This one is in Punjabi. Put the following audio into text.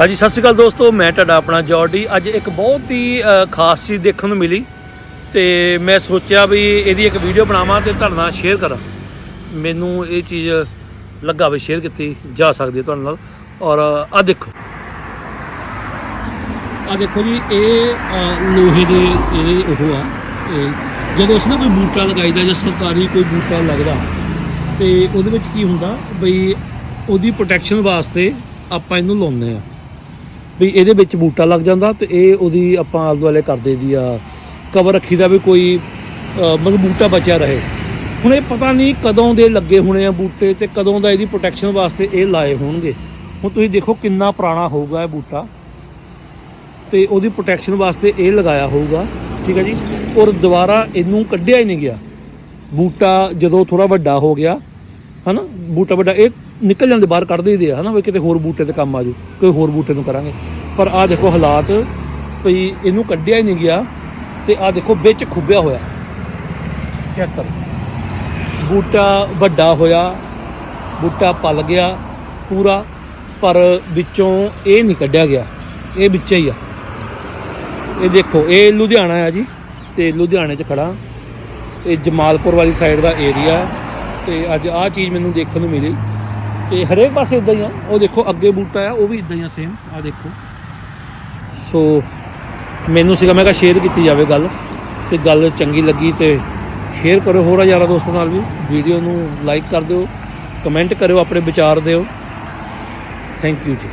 ਹਾਂਜੀ, ਸਤਿ ਸ਼੍ਰੀ ਅਕਾਲ ਦੋਸਤੋ, ਮੈਂ ਤੁਹਾਡਾ ਆਪਣਾ ਜੌਰਡੀ। ਅੱਜ ਇੱਕ ਬਹੁਤ ਹੀ ਖਾਸ ਚੀਜ਼ ਦੇਖਣ ਨੂੰ ਮਿਲੀ ਤੇ ਮੈਂ ਸੋਚਿਆ ਵੀ ਇਹਦੀ ਇੱਕ ਵੀਡੀਓ ਬਣਾਵਾਂ ਤੇ ਤੁਹਾਡੇ ਨਾਲ ਸ਼ੇਅਰ ਕਰਾਂ। ਮੈਨੂੰ ਇਹ ਚੀਜ਼ ਲੱਗਾ ਵੀ ਸ਼ੇਅਰ ਕੀਤੀ ਜਾ ਸਕਦੀ ਹੈ ਤੁਹਾਡੇ ਨਾਲ। ਔਰ ਆ ਦੇਖੋ। ਆ ਦੇਖੋ ਜੀ, ਇਹ ਲੋਹੇ ਦੇ ਇਹਦੇ ਉਹ ਆ। ਇਹ ਜਦੋਂ ਅਸੀਂ ਨਾ ਕੋਈ ਬੂਟਾ ਲਗਾਈਦਾ ਜਾਂ ਸਰਕਾਰੀ ਕੋਈ ਬੂਟਾ ਲੱਗਦਾ ਤੇ ਉਹਦੇ ਵਿੱਚ ਕੀ ਹੁੰਦਾ, ਬਈ ਉਹਦੀ ਪ੍ਰੋਟੈਕਸ਼ਨ ਵਾਸਤੇ ਆਪਾਂ ਇਹਨੂੰ ਲਾਉਂਦੇ ਆ ਵੀ ਇਹਦੇ ਵਿੱਚ ਬੂਟਾ ਲੱਗ ਜਾਂਦਾ ਤੇ ਇਹ ਉਹਦੀ ਆਪਾਂ ਆਲੇ ਦੁਆਲੇ ਕਰ ਦੇਦੀ ਆ। ਕਵਰ ਰੱਖੀ ਦਾ ਵੀ ਕੋਈ ਮਤਲਬ ਬੂਟਾ ਬਚਿਆ ਰਹੇ। ਹੁਣ ਇਹ ਪਤਾ ਨਹੀਂ ਕਦੋਂ ਦੇ ਲੱਗੇ ਹੋਣੇ ਆ ਬੂਟੇ ਤੇ ਕਦੋਂ ਦਾ ਇਹਦੀ ਪ੍ਰੋਟੈਕਸ਼ਨ ਵਾਸਤੇ ਇਹ ਲਾਏ ਹੋਣਗੇ। ਹੁਣ ਤੁਸੀਂ ਦੇਖੋ ਕਿੰਨਾ ਪੁਰਾਣਾ ਹੋਊਗਾ ਇਹ ਬੂਟਾ। ਤੇ ਉਹਦੀ ਪ੍ਰੋਟੈਕਸ਼ਨ ਵਾਸਤੇ ਇਹ ਲਗਾਇਆ ਹੋਊਗਾ। ਠੀਕ ਹੈ ਜੀ? ਔਰ ਦੁਬਾਰਾ ਇਹਨੂੰ ਕੱਢਿਆ ਹੀ ਨਹੀਂ ਗਿਆ। ਬੂਟਾ ਜਦੋਂ ਥੋੜਾ ਵੱਡਾ ਹੋ ਗਿਆ, ਹਨਾ? ਬੂਟਾ ਵੱਡਾ, ਇਹ ਨਿਕਲ ਜਾਂਦੇ, ਬਾਹਰ ਕੱਢ ਦੇਈਦੇ ਆ, ਹਨਾ, ਵੀ ਕਿਤੇ ਹੋਰ ਬੂਟੇ ਤੇ ਕੰਮ ਆ ਜਾਊ, ਕੋਈ ਹੋਰ ਬੂਟੇ ਨੂੰ ਕਰਾਂਗੇ। ਪਰ ਆਹ ਦੇਖੋ ਹਾਲਾਤ ਵੀ ਇਹਨੂੰ ਕੱਢਿਆ ਹੀ ਨਹੀਂ ਗਿਆ, ਤੇ ਆਹ ਦੇਖੋ ਵਿੱਚ ਖੁੱਬਿਆ ਹੋਇਆ। ਚੈੱਕ ਕਰੋ ਬੂਟਾ ਵੱਡਾ ਹੋਇਆ, ਬੂਟਾ ਪਲ ਗਿਆ ਪੂਰਾ, ਪਰ ਵਿੱਚੋਂ ਇਹ ਨਹੀਂ ਕੱਢਿਆ ਗਿਆ, ਇਹ ਵਿੱਚ ਹੀ ਆ। ਇਹ ਦੇਖੋ, ਇਹ ਲੁਧਿਆਣਾ ਆ ਜੀ, ਤੇ ਲੁਧਿਆਣੇ 'ਚ ਖੜਾ ਇਹ ਜਮਾਲਪੁਰ ਵਾਲੀ ਸਾਈਡ ਦਾ ਏਰੀਆ ਤੇ ਅੱਜ ਆਹ ਚੀਜ਼ ਮੈਨੂੰ ਦੇਖਣ ਨੂੰ ਮਿਲੀ। ਤੇ ਹਰੇਕ ਪਾਸੇ ਇਦਾਂ ਹੀ ਆ। ਉਹ ਦੇਖੋ, ਅੱਗੇ ਬੂਟਾ ਆ, ਉਹ ਵੀ ਇਦਾਂ ਹੀ ਆ ਸੇਮ ਆ ਦੇਖੋ। ਸੋ ਮੈਨੂੰ ਸੀਗਾ, ਮੈਂ ਕਿਹਾ ਸ਼ੇਅਰ ਕੀਤੀ ਜਾਵੇ ਗੱਲ, ਤੇ ਗੱਲ ਚੰਗੀ ਲੱਗੀ ਤੇ ਸ਼ੇਅਰ ਕਰੋ ਹੋਰਾਂ ਯਾਰਾਂ ਦੋਸਤਾਂ ਨਾਲ ਵੀ। ਵੀਡੀਓ ਨੂੰ ਲਾਈਕ ਕਰ ਦਿਓ ਕਮੈਂਟ ਕਰਿਓ, ਆਪਣੇ ਵਿਚਾਰ ਦਿਓ। ਥੈਂਕ ਯੂ ਜੀ।